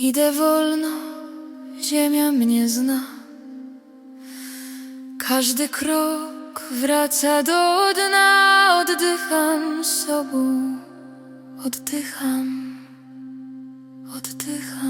Idę wolno, ziemia mnie zna. Każdy krok wraca do dna. Oddycham sobą, oddycham, oddycham.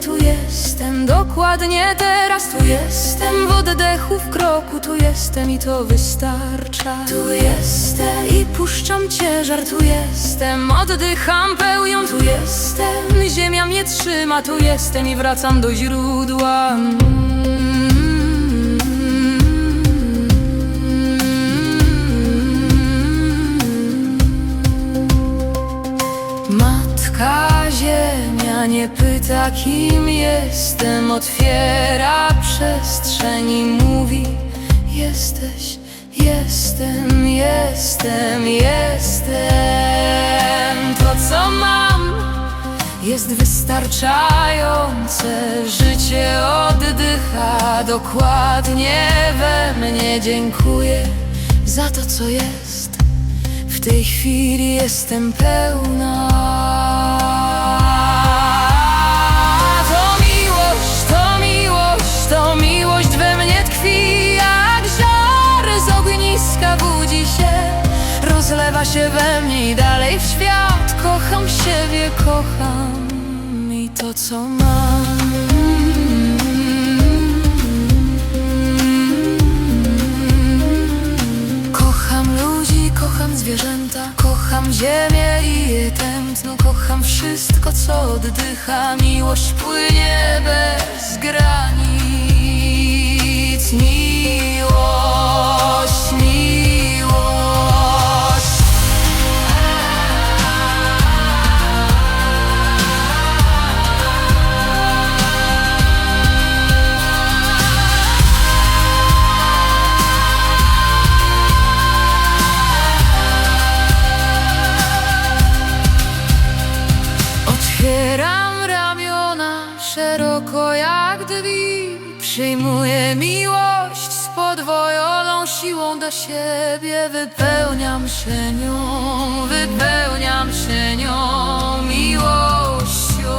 Tu jestem dokładnie teraz. Tu jestem w oddechu, w kroku, tu jestem i to wystarcza. Tu jestem i puszczam ciężar, tu jestem, oddycham pełnią, tu jestem. Ziemia mnie trzyma, tu jestem i wracam do źródła. Matka Ziemia nie pyta kim jestem Otwiera przestrzeń i mówi Jesteś, jestem, jestem, jestem. To co mam jest wystarczające. Życie oddycha dokładnie we mnie Dziękuję za to co jest. W tej chwili jestem pełna. Ogniska budzi się, rozlewa się we mnie i dalej w świat. Kocham siebie, kocham i to co mam. Kocham ludzi, kocham zwierzęta Kocham ziemię i jej tętno Kocham wszystko, co oddycha Miłość płynie bez granic jak drzwi Przyjmuję miłość z podwojoną siłą do siebie Wypełniam się nią, wypełniam się nią Miłością,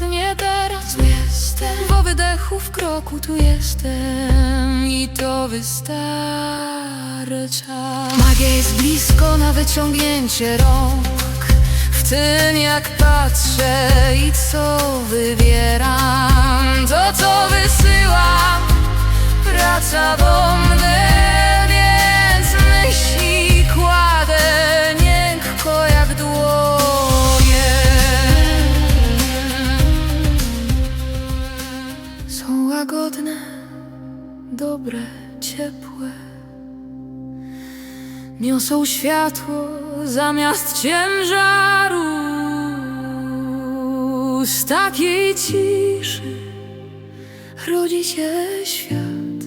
dokładnie teraz. Jestem w wydechu, w kroku, tu jestem i to wystarcza. Magia jest blisko na wyciągnięcie rąk. W tym jak patrzę i co wybieram, to co wysyłam wraca do mnie, Niosą światło zamiast ciężaru. Z takiej ciszy rodzi się świat.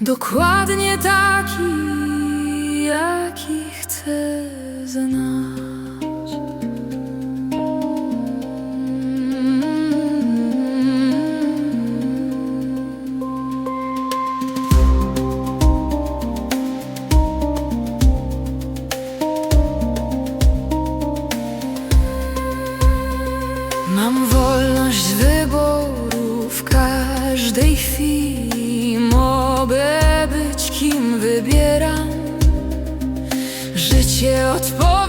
Dokładnie taki, jaki chcę znać. Wybieram. Życie odpowiedzialne